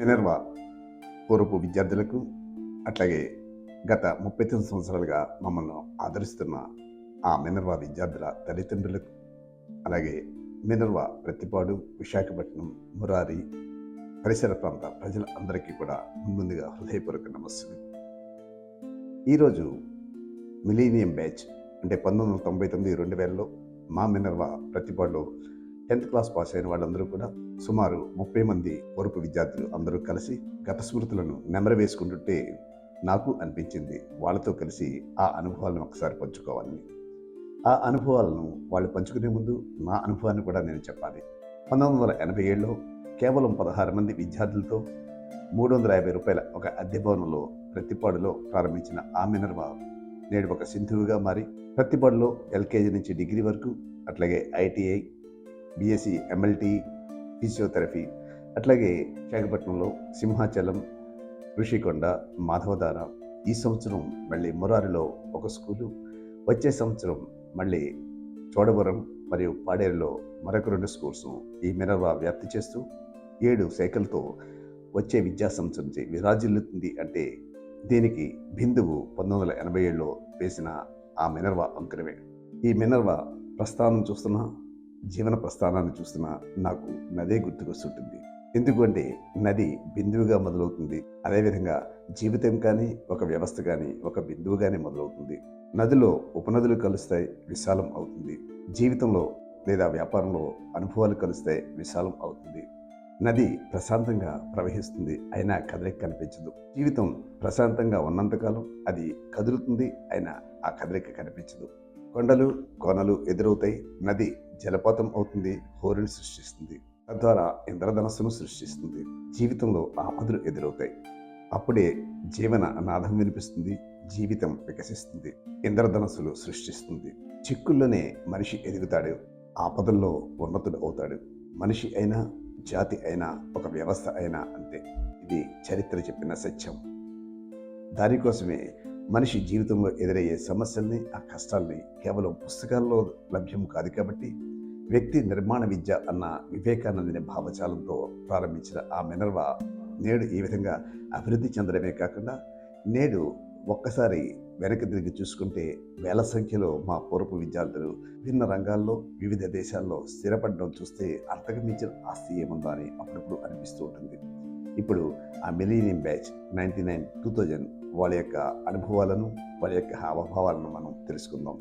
Minerva పూర్వపు విద్యార్థులకు అట్లాగే గత ముప్పై తొమ్మిది సంవత్సరాలుగా మమ్మల్ని ఆదరిస్తున్న ఆ మినర్వా విద్యార్థుల తల్లిదండ్రులకు అలాగే మినర్వా ప్రతిపాడు విశాఖపట్నం మురారి పరిసర ప్రాంత ప్రజల అందరికీ కూడా ముందుగా హృదయపూర్వక నమస్సులు. ఈరోజు మిలీనియం బ్యాచ్ అంటే పంతొమ్మిది వందల తొంభై తొమ్మిది రెండు వేలలో మా మినర్వా ప్రతిపాడులో టెన్త్ క్లాస్ పాస్ అయిన వాళ్ళందరూ కూడా సుమారు ముప్పై మంది పొరుపు విద్యార్థులు అందరూ కలిసి గత స్మృతులను నెమర వేసుకుంటుంటే నాకు అనిపించింది వాళ్ళతో కలిసి ఆ అనుభవాలను ఒకసారి పంచుకోవాలని. ఆ అనుభవాలను వాళ్ళు పంచుకునే ముందు నా అనుభవాన్ని కూడా నేను చెప్పాలి. పంతొమ్మిది వందల ఎనభై ఏడులో కేవలం పదహారు మంది విద్యార్థులతో మూడు వందల యాభై రూపాయల ఒక అద్దె భవనంలో ప్రతిపాడులో ప్రారంభించిన ఆ మినర్వా నేడు ఒక సింధువుగా మారి ప్రతిపాడులో ఎల్కేజీ నుంచి డిగ్రీ వరకు అట్లాగే ఐటీఐ బీఎస్సీ ఎంఎల్టీ ఫిజియోథెరపీ అట్లాగే విశాఖపట్నంలో సింహాచలం ఋషికొండ మాధవధార ఈ సంవత్సరం మళ్ళీ మురారిలో ఒక స్కూలు వచ్చే సంవత్సరం మళ్ళీ చోడవరం మరియు పాడేరులో మరొక రెండు స్కూల్స్ ఈ మినర్వా వ్యాప్తి చేస్తూ ఏడు శాఖలతో వచ్చే విద్యా సంవత్సరం నుంచి విరాజిల్లుతుంది అంటే దీనికి బిందువు పంతొమ్మిది వందల ఎనభై ఏడులో వేసిన ఆ మినర్వా అంకురమే. ఈ మినర్వా ప్రస్థానం చూస్తున్నా జీవన ప్రస్థానాన్ని చూస్తున్నా నాకు నదే గుర్తుకొస్తుంటుంది. ఎందుకంటే నది బిందువుగా మొదలవుతుంది. అదేవిధంగా జీవితం కానీ ఒక వ్యవస్థ కానీ ఒక బిందువుగానే మొదలవుతుంది. నదిలో ఉపనదులు కలుస్తాయి విశాలం అవుతుంది. జీవితంలో లేదా వ్యాపారంలో అనుభవాలు కలుస్తాయి విశాలం అవుతుంది. నది ప్రశాంతంగా ప్రవహిస్తుంది అయినా కదలిక కనిపించదు. జీవితం ప్రశాంతంగా ఉన్నంతకాలం అది కదులుతుంది అయినా ఆ కదలిక కనిపించదు. కొండలు కోనలు ఎదురవుతాయి. నది జలపాతం అవుతుంది హోరుని సృష్టిస్తుంది. తద్వారా ఇంద్రధనస్సును సృష్టిస్తుంది. జీవితంలో ఆపదలు ఎదురవుతాయి. అప్పుడే జీవన నాదం వినిపిస్తుంది జీవితం వికసిస్తుంది ఇంద్రధనస్సులు సృష్టిస్తుంది. చిక్కుల్లోనే మనిషి ఎదుగుతాడు ఆపదల్లో ఉన్నతుడు అవుతాడు. మనిషి అయినా జాతి అయినా ఒక వ్యవస్థ అయినా అంతే. ఇది చరిత్ర చెప్పిన సత్యం. దానికోసమే మనిషి జీవితంలో ఎదురయ్యే సమస్యల్ని ఆ కష్టాల్ని కేవలం పుస్తకాల్లో లభ్యం కాదు కాబట్టి వ్యక్తి నిర్మాణ విద్య అన్న వివేకానందని భావజాలంతో ప్రారంభించిన ఆ మినర్వా నేడు ఈ విధంగా అభివృద్ధి చెందడమే కాకుండా నేడు ఒక్కసారి వెనక్కి తిరిగి చూసుకుంటే వేల సంఖ్యలో మా పూర్వపు విద్యార్థులు విభిన్న రంగాల్లో వివిధ దేశాల్లో స్థిరపడడం చూస్తే అంతకుమించిన ఆస్తి ఏముందా అని అప్పుడప్పుడు అనిపిస్తూ ఉంటుంది. ఇప్పుడు ఆ millennium batch ninety nine two thousand వాళ్ళ యొక్క అనుభవాలను వాళ్ళ యొక్క హావభావాలను మనం తెలుసుకుందాం.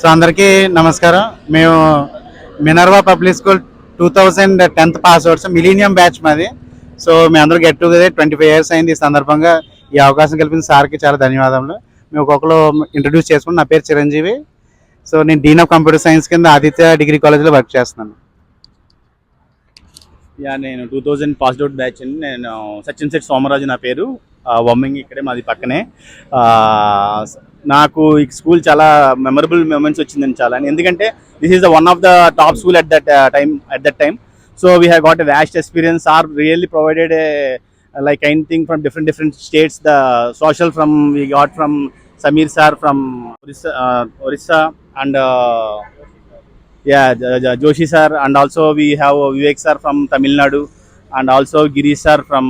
సో అందరికీ నమస్కారం. మేము Minerva public school two thousand tenth pass outs millennium batch మాది. సో మీ అందరూ get together twenty five years అయింది ఈ సందర్భంగా. ఈ అవకాశం కల్పించిన సార్కి చాలా ధన్యవాదములు. మేము ఒక్కొక్కరు ఇంట్రడ్యూస్ చేసుకుని నా పేరు చిరంజీవి. సో నేను డీన్ ఆఫ్ కంప్యూటర్ సైన్స్ కింద ఆదిత్య డిగ్రీ కాలేజ్లో వర్క్ చేస్తున్నాను. యా నేను two thousand passed out batch అండి. నేను సచిన్ సెట్ సోమరాజు నా పేరు. వమ్మింగ్ ఇక్కడే మాది పక్కనే. నాకు ఈ స్కూల్ చాలా మెమరబుల్ మూమెంట్స్ వచ్చిందండి చాలా. ఎందుకంటే this is the one of the top school at that time at that time so we have got a vast experience are really provided a like from different different different the social from we got from samir sir from orissa, uh, Orissa Orissa and uh, yeah Joshi sir and also we have Vivek sir from Tamil Nadu and also Girish sir from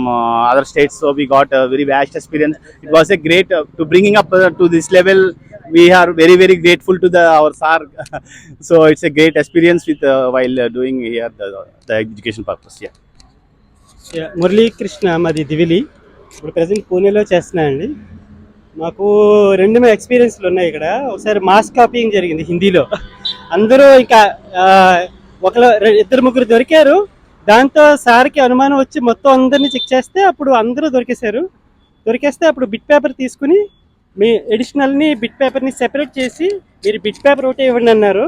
other states so we got very best experience it was a great to bringing up to this level we are very very grateful to the our sir so it's a great experience with while doing here the education purpose yeah Muralikrishna మాది దివిలి ఇప్పుడు present పూణేలో చేస్తున్నాయండి మాకు రెండు మీద ఎక్స్పీరియన్స్లు ఉన్నాయి ఇక్కడ. ఒకసారి mass capping జరిగింది హిందీలో. అందరూ ఇంకా ఒకరు ఇద్దరు ముగ్గురు దొరికారు. దాంతో సార్కి అనుమానం వచ్చి మొత్తం అందరినీ చెక్ చేస్తే అప్పుడు అందరూ దొరికేశారు. దొరికేస్తే అప్పుడు బిట్ పేపర్ తీసుకుని మీ ఎడిషనల్ని బిట్ పేపర్ని సెపరేట్ చేసి మీరు బిట్ పేపర్ ఒకటే ఇవ్వండి అన్నారు.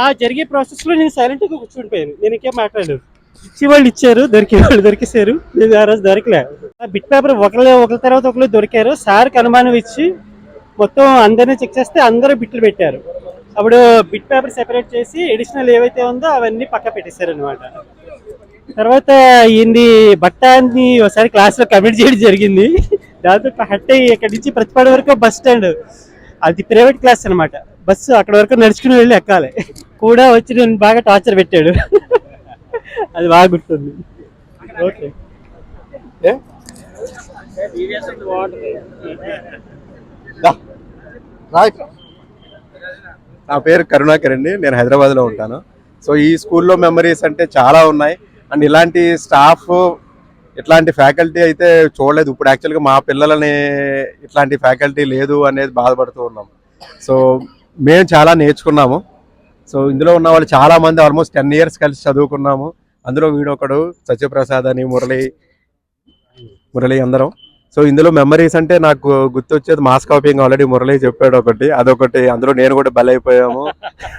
ఆ జరిగే ప్రాసెస్లో నేను సైలెంట్గా కూర్చుండిపోయాను. నేను ఇంకేం మాట్లాడలేదు. ఇచ్చి వాళ్ళు ఇచ్చారు దొరికి వాళ్ళు దొరికేశారు. నేను ఆ రోజు దొరకలే. ఆ బిట్ పేపర్ ఒకరు ఒకరి తర్వాత ఒకరు దొరికారు. సార్కి అనుమానం ఇచ్చి మొత్తం అందరినీ చెక్ చేస్తే అందరూ బిట్లు పెట్టారు. అప్పుడు బిట్ పేపర్ సెపరేట్ చేసి ఎడిషనల్ ఏవైతే ఉందో అవన్నీ పక్క పెట్టేశారు అనమాట తర్వాత ఈయన్ని బట్టాన్ని ఒకసారి క్లాస్లో కమిట్ చేయడం జరిగింది. దాంతో హట్ అయ్యి ఇక్కడి నుంచి ప్రతిపాడు వరకు బస్ స్టాండ్ అది ప్రైవేట్ క్లాస్ అన్నమాట. బస్సు అక్కడ వరకు నడుచుకుని వెళ్ళి ఎక్కాలి. కూడా వచ్చి నేను బాగా టార్చర్ పెట్టాడు. అది బాగా గుర్తుంది. ఓకే నా పేరు కరుణాకర్ అండి. నేను హైదరాబాద్లో ఉంటాను. సో ఈ స్కూల్లో మెమరీస్ అంటే చాలా ఉన్నాయి. అండ్ ఇలాంటి స్టాఫ్ ఇట్లాంటి ఫ్యాకల్టీ అయితే చూడలేదు. ఇప్పుడు యాక్చువల్గా మా పిల్లలని ఇట్లాంటి ఫ్యాకల్టీ లేదు అనేది బాధపడుతూ ఉన్నాం. సో మేము చాలా నేర్చుకున్నాము. సో ఇందులో ఉన్న వాళ్ళు చాలా మంది ఆల్మోస్ట్ టెన్ ఇయర్స్ కలిసి చదువుకున్నాము. అందులో వీడొకడు సత్యప్రసాద్ అని మురళి మురళి అందరం. సో ఇందులో మెమరీస్ అంటే నాకు గుర్తొచ్చేది మాస్ కాపింగ్ ఆల్రెడీ మురళి చెప్పాడు ఒకటి అదొకటి అందులో నేను కూడా బలైపోయాము.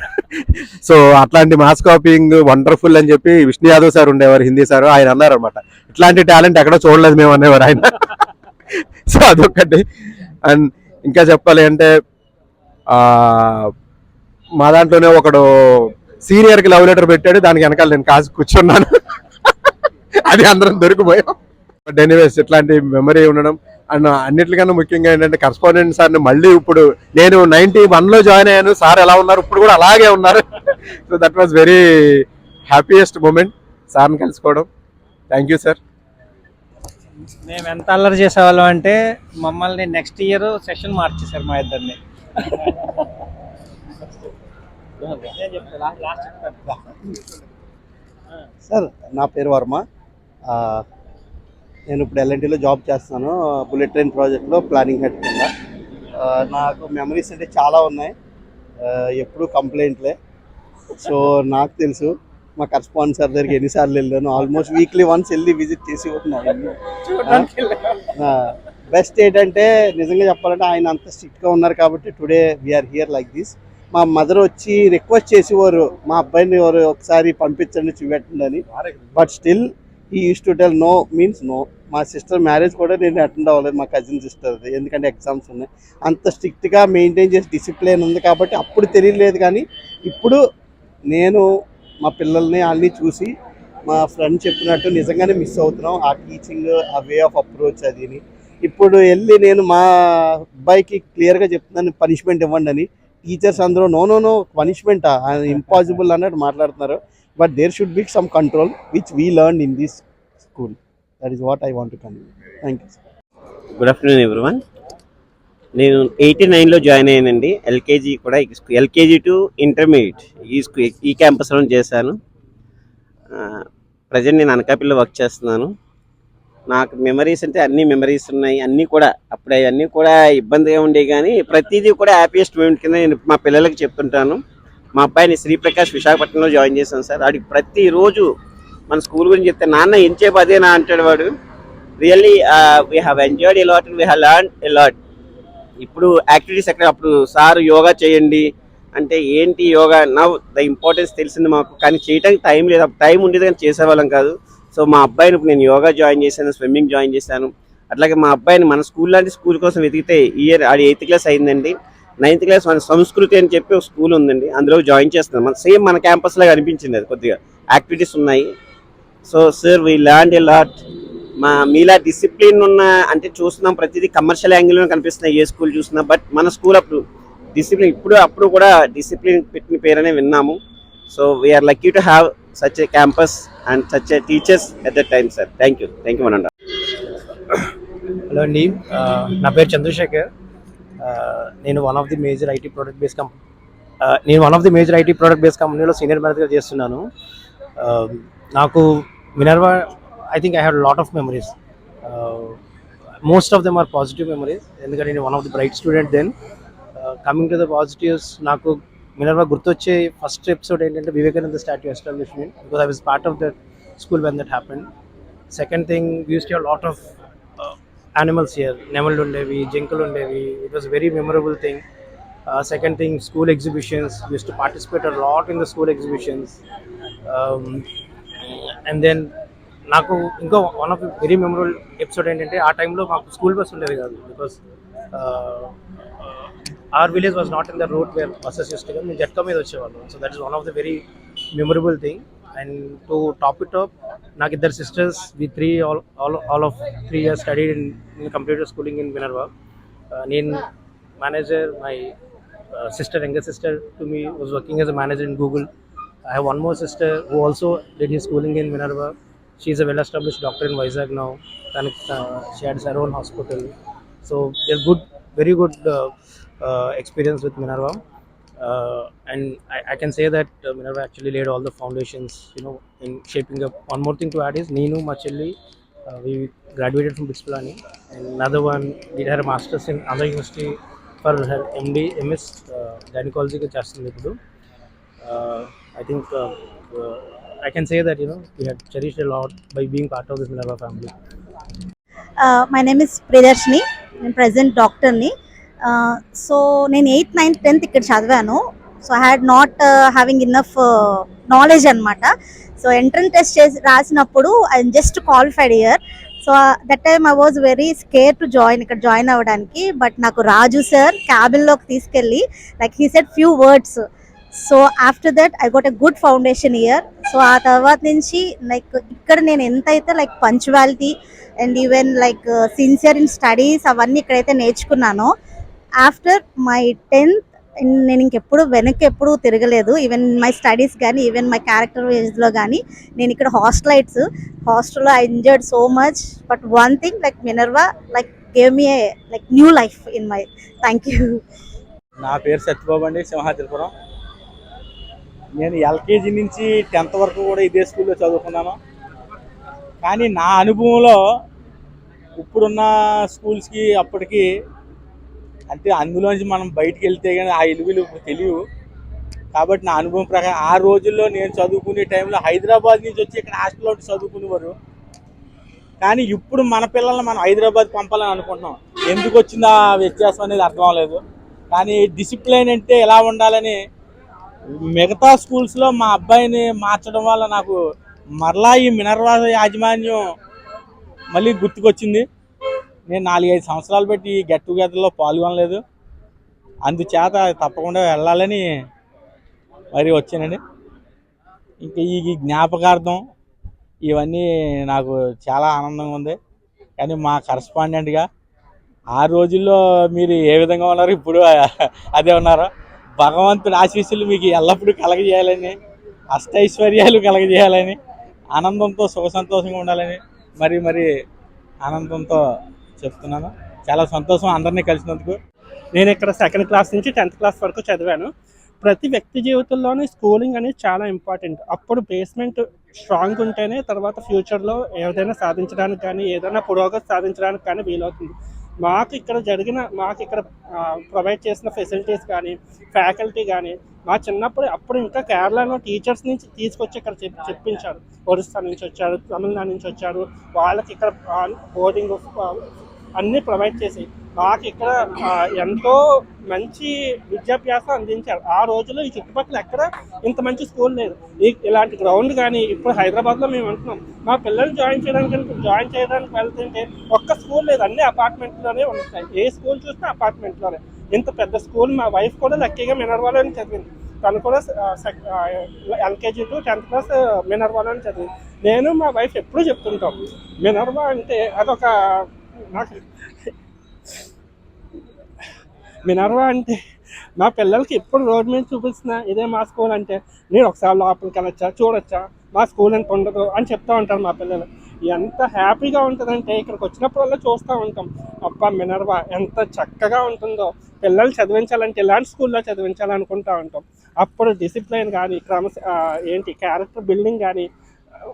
సో అట్లాంటి మాస్ కాపింగ్ వండర్ఫుల్ అని చెప్పి విష్ణు యాదవ్ సార్ ఉండేవారు హిందీ సార్ ఆయన అన్నారు అనమాట ఇట్లాంటి టాలెంట్ ఎక్కడో చూడలేదు మేము అనేవారు ఆయన. సో అదొకటి అండ్ ఇంకా చెప్పాలి అంటే మా దాంట్లోనే ఒకడు సీనియర్కి లవ్ లెటర్ పెట్టాడు దానికి వెనకాల నేను కాసి కూర్చున్నాను. అది అందరం దొరికిపోయాం. బట్ ఎనీవేస్ ఇట్లాంటి మెమరీ ఉండడం. అండ్ అన్నిటికన్నా ముఖ్యంగా ఏంటంటే కరస్పాండెంట్ సార్ని మళ్ళీ ఇప్పుడు నేను నైన్టీ లో జాయిన్ అయ్యాను. సార్ ఎలా ఉన్నారు? ఇప్పుడు కూడా అలాగే ఉన్నారు. So that was very happiest moment సార్ని కలుసుకోవడం. థ్యాంక్ యూ సార్ మేము ఎంత అల్లరి చేసేవాళ్ళం అంటే మమ్మల్ని నెక్స్ట్ ఇయర్ సెషన్ మార్చేశారు మా ఇద్దరిని. సార్ నా పేరు వర్మ. ఆ, నేను ఇప్పుడు ఎల్ఎన్టీలో జాబ్ చేస్తున్నాను. బుల్లెట్ ట్రైన్ ప్రాజెక్ట్లో ప్లానింగ్ హెడ్ కింద. నాకు మెమరీస్ అంటే చాలా ఉన్నాయి. ఎప్పుడు కంప్లైంట్లే సో నాకు తెలుసు మా కరస్పాండ్ సార్ దగ్గరికి ఎన్నిసార్లు వెళ్ళాను. ఆల్మోస్ట్ వీక్లీ వన్స్ వెళ్ళి విజిట్ చేసి ఉన్నాను బెస్ట్ ఏంటంటే నిజంగా చెప్పాలంటే ఆయన అంత స్ట్రిక్ట్గా ఉన్నారు కాబట్టి today we are here like this మా మదర్ వచ్చి రిక్వెస్ట్ చేసేవారు. మా అబ్బాయిని ఎవరు ఒకసారి పంపించండి చూపెట్టండి అని. బట్ స్టిల్ ఈ used to tell no means no మా సిస్టర్ మ్యారేజ్ కూడా నేను అటెండ్ అవ్వలేదు మా కజిన్ సిస్టర్ది ఎందుకంటే ఎగ్జామ్స్ ఉన్నాయి. అంత స్ట్రిక్ట్గా మెయింటైన్ చేసి డిసిప్లిన్ ఉంది కాబట్టి అప్పుడు తెలియలేదు కానీ ఇప్పుడు నేను మా పిల్లల్ని అన్నీ చూసి మా ఫ్రెండ్ చెప్పినట్టు నిజంగానే మిస్ అవుతున్నాం. ఆ టీచింగ్ ఆ వే ఆఫ్ అప్రోచ్ అదిని ఇప్పుడు వెళ్ళి నేను మా అబ్బాయికి క్లియర్గా చెప్తున్నాను పనిష్మెంట్ ఇవ్వండి అని. టీచర్స్ అందరూ నో నో నో పనిష్మెంటా ఇంపాసిబుల్ అన్నట్టు మాట్లాడుతున్నారు. But there should be some control which we learn in this school that is what I want convey thank you good afternoon everyone నేను ఎయిటీ నైన్లో జాయిన్ అయ్యానండి. LKG కూడా LKG to intermediate ఈ స్కూ ఈ క్యాంపస్లో చేశాను. ప్రజెంట్ నేను అనకాపల్లిలో వర్క్ చేస్తున్నాను. నాకు మెమరీస్ అంటే అన్ని మెమరీస్ ఉన్నాయి. అన్నీ కూడా అప్పుడు అవన్నీ కూడా ఇబ్బందిగా ఉండేవి కానీ ప్రతిదీ కూడా హ్యాపీయెస్ట్ మూమెంట్ కింద నేను మా పిల్లలకి చెప్తుంటాను. మా అబ్బాయిని శ్రీప్రకాష్ విశాఖపట్నంలో జాయిన్ చేశాను సార్ వాడికి ప్రతిరోజు మన స్కూల్ గురించి చెప్తే నాన్న ఎంతసేపు అదేనా అంటాడు వాడు. Really we have enjoyed a lot and we have learn a lot ఇప్పుడు యాక్టివిటీస్ ఎక్కడ? అప్పుడు సార్ యోగా చేయండి. అంటే ఏంటి యోగా? నవ్ ద ఇంపార్టెన్స్ తెలిసింది మాకు. కానీ చేయడానికి టైం లేదు. టైం ఉండేది కానీ చేసేవాళ్ళం కాదు. సో మా అబ్బాయిని ఇప్పుడు నేను యోగా జాయిన్ చేశాను స్విమ్మింగ్ జాయిన్ చేశాను. అట్లాగే మా అబ్బాయిని మన స్కూల్ లాంటి స్కూల్ కోసం వెతికితే ఇయర్ అది ఎయిత్ క్లాస్ అయిందండి. నైన్త్ క్లాస్ మన సంస్కృతి అని చెప్పి ఒక స్కూల్ ఉందండి. అందులో జాయిన్ చేస్తున్నాం. మన సేమ్ మన క్యాంపస్ లాగా అనిపించింది అది కొద్దిగా. యాక్టివిటీస్ ఉన్నాయి. So sir we land a lot మా మీలా డిసిప్లిన్ ఉన్న అంటే చూస్తున్నాం ప్రతిదీ కమర్షియల్ యాంగిల్లో కనిపిస్తున్నాయి. ఏ స్కూల్ చూసినా బట్ మన స్కూల్ అప్పుడు డిసిప్లిన్ ఇప్పుడు అప్పుడు కూడా డిసిప్లిన్ పెట్టిన పేరనే విన్నాము. So we are lucky to have such a campus and such a teachers at the time sir thank you thank you మనండి hello అండి నా పేరు చంద్రశేఖర్. నేను one of the major IT product base company నేను one of the major IT product base కంపెనీలో senior మేనేజర్గా చేస్తున్నాను. నాకు Minerva I think I have lot of memories most of them are positive memories ఎందుకంటే నేను one of the bright student then coming to the positives నాకు Minerva గుర్తొచ్చే first episode ఏంటంటే Vivekananda statue establishment because I was part of that school when that happened second thing used to lot of animals here నెమళ్ళు ఉండేవి జింకలు ఉండేవి it was very memorable thing second thing school exhibitions used to participate lot in the school exhibitions and then నాకు ఇంకో one of very memorable episode ఏంటంటే ఆ టైంలో మాకు స్కూల్ బస్ ఉండేది కాదు. Because our village was not in the road where busses used మేము జట్కా మీద వచ్చేవాళ్ళం. So that is one of the very memorable thing and to top it top నాకు ఇద్దరు sisters we three all all all of three years study in computer schooling in Minerva నేను manager my sister sister, sister to me was working as a manager in Google I have one more sister who also did his schooling in Minerva. She's a well-established doctor in Vizag now. And, uh, she has her own hospital. So they're good, very good uh, uh, experience with Minerva. Uh, and I, I, can say that uh, Minerva actually laid all the foundations, you know, in shaping up. One more thing to add is Ninu Machelli, uh, we graduated from Bitsplani. And another one did her master's in another university for her MD, MS, uh, gynecology. Uh, I think uh, uh, I can say that you know we had cherished a lot by being part of this Minerva family. My name is Priyadarshini నేను present డాక్టర్ని so నేను eighth ninth tenth ఇక్కడ చదివాను. So I had not having enough knowledge అనమాట so entrance test చేసి రాసినప్పుడు I just qualified here so that time I was very scare to join ఇక్కడ join అవ్వడానికి. బట్ నాకు రాజు సార్ క్యాబిన్లోకి తీసుకెళ్ళి like he set few words so after that I got a good foundation here so ఆ తర్వాత నుంచి like ఇక్కడ నేను ఎంతైతే like punctuality and even like sincere in studies అవన్నీ ఇక్కడైతే నేర్చుకున్నానో ఆఫ్టర్ మై టెన్త్ నేను ఇంకెప్పుడు వెనక్కి ఎప్పుడు తిరగలేదు. ఈవెన్ మై స్టడీస్ కానీ ఈవెన్ మై క్యారెక్టర్ వేజ్లో కానీ నేను ఇక్కడ హాస్టలైట్స్ హాస్టల్లో I enjoyed so much but one thing like Minerva like gave me a like new life in my thank you నా పేరు సత్యబాబు అండి సింహాద్రిపురం నేను ఎల్కేజీ నుంచి టెన్త్ వరకు కూడా ఇదే స్కూల్లో చదువుకున్నాను. కానీ నా అనుభవంలో ఇప్పుడున్న స్కూల్స్కి అప్పటికి అంటే అందులోంచి మనం బయటికి వెళ్తే కానీ ఆ ఇలువలు ఇప్పుడు తెలియవు. కాబట్టి నా అనుభవం ప్రకారం ఆ రోజుల్లో నేను చదువుకునే టైంలో హైదరాబాద్ నుంచి వచ్చి ఇక్కడ హాస్టల్లో చదువుకునేవారు. కానీ ఇప్పుడు మన పిల్లల్ని మనం హైదరాబాద్ పంపాలని అనుకుంటున్నాం. ఎందుకు వచ్చింది ఆ వ్యత్యాసం అనేది అర్థం అవ్వలేదు. కానీ డిసిప్లైన్ అంటే ఎలా ఉండాలని మిగతా స్కూల్స్లో మా అబ్బాయిని మార్చడం వల్ల నాకు మరలా ఈ మినర్వా యాజమాన్యం మళ్ళీ గుర్తుకొచ్చింది. నేను నాలుగైదు సంవత్సరాలు పెట్టి ఈ గెట్ టుగెదర్లో పాల్గొనలేదు. అందుచేత తప్పకుండా వెళ్ళాలని మరి వచ్చానండి. ఇంకా ఈ జ్ఞాపకార్థం ఇవన్నీ నాకు చాలా ఆనందంగా ఉంది. కానీ మా కరస్పాండెంట్గా ఆ రోజుల్లో మీరు ఏ విధంగా ఉన్నారు ఇప్పుడు అదే ఉన్నారు? భగవంతుడి ఆశీస్సులు మీకు ఎల్లప్పుడూ కలగజేయాలని అష్టైశ్వర్యాలు కలగజేయాలని ఆనందంతో సుఖ సంతోషంగా ఉండాలని మరి మరి ఆనందంతో చెప్తున్నాను. చాలా సంతోషం అందరినీ కలిసినందుకు. నేను ఇక్కడ సెకండ్ క్లాస్ నుంచి టెన్త్ క్లాస్ వరకు చదివాను. ప్రతి వ్యక్తి జీవితంలోనే స్కూలింగ్ అనేది చాలా ఇంపార్టెంట్ అప్పుడు బేస్మెంట్ స్ట్రాంగ్ ఉంటేనే తర్వాత ఫ్యూచర్లో ఏదైనా సాధించడానికి కానీ ఏదైనా పురోగతి సాధించడానికి కానీ వీలవుతుంది. మాకు ఇక్కడ జరిగిన మాకు ఇక్కడ ప్రొవైడ్ చేసిన ఫెసిలిటీస్ కానీ ఫ్యాకల్టీ కానీ మా చిన్నప్పుడు అప్పుడు ఇంకా కేరళలో టీచర్స్ నుంచి తీసుకొచ్చి ఇక్కడ చెప్ చెప్పించారు. ఒరిస్సా నుంచి వచ్చారు తమిళనాడు నుంచి వచ్చారు. వాళ్ళకి ఇక్కడ బోర్డింగ్ అన్నీ ప్రొవైడ్ చేసి మాకు ఇక్కడ ఎంతో మంచి విద్యాభ్యాసం అందించారు. ఆ రోజుల్లో ఈ చుట్టుపక్కల ఎక్కడ ఇంత మంచి స్కూల్ లేదు. ఇలాంటి గ్రౌండ్ కానీ ఇప్పుడు హైదరాబాద్లో మేము అంటున్నాం మా పిల్లల్ని జాయిన్ చేయడానికి జాయిన్ చేయడానికి వెళ్తుంటే ఒక్క స్కూల్ లేదు. అన్ని అపార్ట్మెంట్లోనే ఉంటాయి. ఏ స్కూల్ చూసినా అపార్ట్మెంట్లోనే. ఇంత పెద్ద స్కూల్ మా వైఫ్ కూడా లక్కీగా మినర్వాలోనే చదివింది. తను కూడా ఎల్కేజీ టు టెన్త్ క్లాస్ మినర్వాలోనే చదివింది. నేను మా వైఫ్ ఎప్పుడూ చెప్తుంటాం. మినర్వా అంటే అదొక నాకు మినర్వా అంటే మా పిల్లలకి ఎప్పుడు రోడ్డు మీద చూపిస్తున్నా ఇదే మా స్కూల్ అంటే నేను ఒకసారి లోపలికి వెళ్ళొచ్చా? చూడొచ్చా? మా స్కూల్ ఎంత ఉండదు? అని చెప్తూ ఉంటారు మా పిల్లలు. ఎంత హ్యాపీగా ఉంటుందంటే ఇక్కడికి వచ్చినప్పుడల్లా చూస్తూ ఉంటాం. అబ్బా మినర్వా ఎంత చక్కగా ఉంటుందో. పిల్లలు చదివించాలంటే ఇలాంటి స్కూల్లో చదివించాలనుకుంటా ఉంటాం. అప్పుడు డిసిప్లైన్ కానీ క్రమ ఏంటి క్యారెక్టర్ బిల్డింగ్ కానీ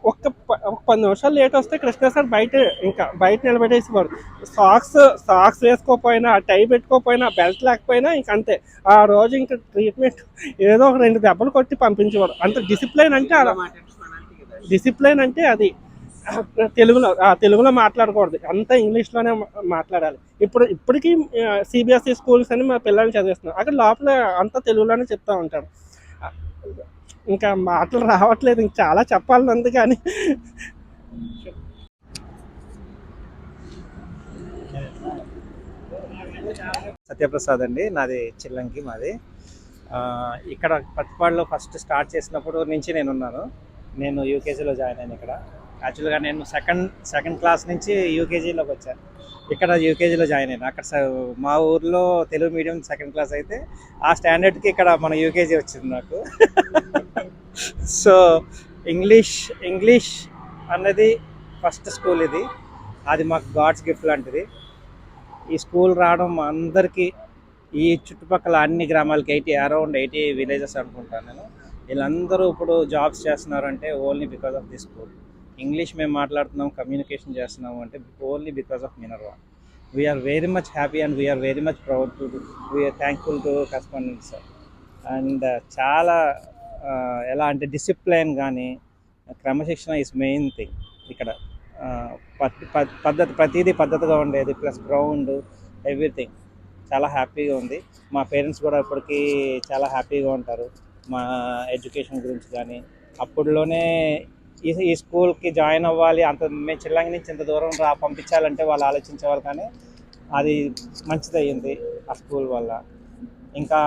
ఒక్క ఒక పది నిమిషాలు లేట్ వస్తే కృష్ణ సార్ బయట ఇంకా బయట నిలబెట్టేసేవారు సాక్స్ సాక్స్ వేసుకోకపోయినా టై పెట్టుకోకపోయినా బెల్ట్ లేకపోయినా ఇంక అంతే. ఆ రోజు ఇంకా ట్రీట్మెంట్ ఏదో ఒక రెండు దెబ్బలు కొట్టి పంపించేవారు. అంత డిసిప్లైన్ అంటే అలా. డిసిప్లైన్ అంటే అది. తెలుగులో ఆ, తెలుగులో మాట్లాడకూడదు. అంతా ఇంగ్లీష్లోనే మాట్లాడాలి. ఇప్పుడు ఇప్పటికీ సిబిఎస్ఈ స్కూల్స్ అని మా పిల్లల్ని చదివిస్తున్నారు. అక్కడ లోపల అంతా తెలుగులోనే చెప్తూ ఉంటారు. ఇంకా మాటలు రావట్లేదు ఇంక చాలా చెప్పాలని ఉంది కానీ. సత్యప్రసాద్ అండి నాది చిల్లంకి మాది. ఇక్కడ పత్తిపాడులో ఫస్ట్ స్టార్ట్ చేసినప్పుడు నుంచి నేను ఉన్నాను నేను యూకేజీలో జాయిన్ అయ్యాను ఇక్కడ. యాక్చువల్గా నేను సెకండ్ సెకండ్ క్లాస్ నుంచి యూకేజీలోకి వచ్చాను. ఇక్కడ యూకేజీలో జాయిన్ అయినా. అక్కడ స- మా ఊర్లో తెలుగు మీడియం సెకండ్ క్లాస్ అయితే ఆ స్టాండర్డ్కి ఇక్కడ మన యూకేజీ వచ్చింది నాకు. సో ఇంగ్లీష్ ఇంగ్లీష్ అన్నది ఫస్ట్ స్కూల్ ఇది. అది మాకు గాడ్స్ గిఫ్ట్ లాంటిది. ఈ స్కూల్ రావడం అందరికీ ఈ చుట్టుపక్కల అన్ని గ్రామాలకి ఎయిటీ అరౌండ్ ఎయిటీ విలేజెస్ అనుకుంటాను నేను. వీళ్ళందరూ ఇప్పుడు జాబ్స్ చేస్తున్నారంటే only because of the school. English మేము మాట్లాడుతున్నాం కమ్యూనికేషన్ చేస్తున్నాము అంటే only because of Minerva we are very much happy and we are very much proud to we are thankful to correspondent sir and చాలా uh, ఎలా అంటే discipline కానీ క్రమశిక్షణ is main thing ఇక్కడ. Uh, పద్ధతి ప్రతిదీ పద్ధతిగా ఉండేది ప్లస్ గ్రౌండ్ ఎవ్రీథింగ్ చాలా హ్యాపీగా ఉంది. మా పేరెంట్స్ కూడా ఇప్పటికీ చాలా హ్యాపీగా ఉంటారు. మా ఎడ్యుకేషన్ గురించి కానీ అప్పుడులోనే ఈ ఈ స్కూల్కి జాయిన్ అవ్వాలి అంత మేము చిల్లంగి నుంచి ఇంత దూరం రా పంపించాలంటే వాళ్ళు ఆలోచించేవారు కానీ అది మంచిది అయ్యింది ఆ స్కూల్ వల్ల. ఇంకా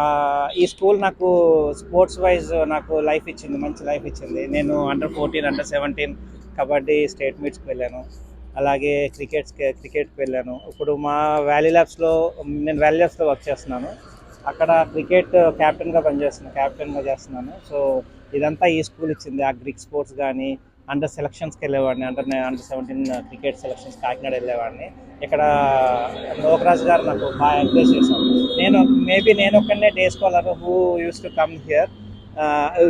ఈ స్కూల్ నాకు స్పోర్ట్స్ వైజ్ నాకు లైఫ్ ఇచ్చింది మంచి లైఫ్ ఇచ్చింది. నేను under fourteen under seventeen kabaddi state మీట్స్కి వెళ్ళాను. అలాగే క్రికెట్స్కి క్రికెట్కి వెళ్ళాను. ఇప్పుడు మా వ్యాలీ ల్యాబ్స్లో నేను వ్యాలీ ల్యాబ్స్లో వర్క్ చేస్తున్నాను. అక్కడ క్రికెట్ క్యాప్టెన్గా పనిచేస్తున్నాను క్యాప్టెన్గా చేస్తున్నాను. సో ఇదంతా ఈ స్కూల్ ఇచ్చింది. ఆ గ్రిక్ స్పోర్ట్స్ కానీ అండర్ సెలక్షన్స్కి వెళ్ళేవాడిని under under seventeen cricket selections Kakinada వెళ్ళేవాడిని. ఇక్కడ లోకరాజ్ గారు నాకు బాగా ఎంకరేజ్ చేశాను నేను మేబీ నేను ఒక్కనే day scholar who used to come here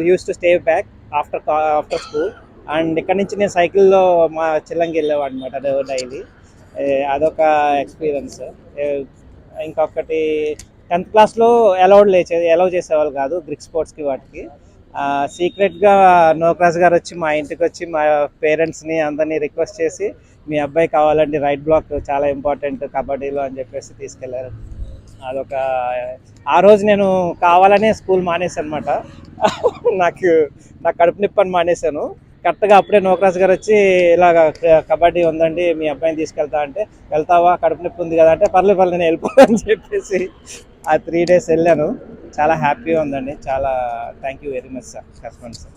used to stay back after after school and ఇక్కడ నుంచి నేను సైకిల్లో మా చిల్లంకి వెళ్ళేవాడిని అనమాట డైలీ అదొక ఎక్స్పీరియన్స్ ఇంకొకటి టెన్త్ క్లాస్లో అలౌడ్ లేచేది అలౌ చేసేవాళ్ళు కాదు గ్రిక్ స్పోర్ట్స్కి వాటికి. సీక్రెట్గా నోక్రాజ్ గారు వచ్చి మా ఇంటికి వచ్చి మా పేరెంట్స్ని అందరినీ రిక్వెస్ట్ చేసి మీ అబ్బాయి కావాలండి రైట్ బ్లాక్ చాలా ఇంపార్టెంట్ కబడ్డీలో అని చెప్పేసి తీసుకెళ్ళారు. అదొక ఆ రోజు నేను కావాలనే స్కూల్ మానేసాను అనమాట నాకు నా కడుపు నిప్పని మానేశాను. కరెక్ట్గా అప్పుడే నోకరాజ్ గారు వచ్చి ఇలాగ కబడ్డీ ఉందండి మీ అబ్బాయిని తీసుకెళ్తా అంటే వెళ్తావా? కడుపు నొప్పి ఉంది కదా అంటే పర్లేదు పర్లేదు నేను వెళ్ళిపోతాను చెప్పేసి ఆ త్రీ డేస్ వెళ్ళాను. చాలా హ్యాపీగా ఉందండి. చాలా thank you very much sir customer sir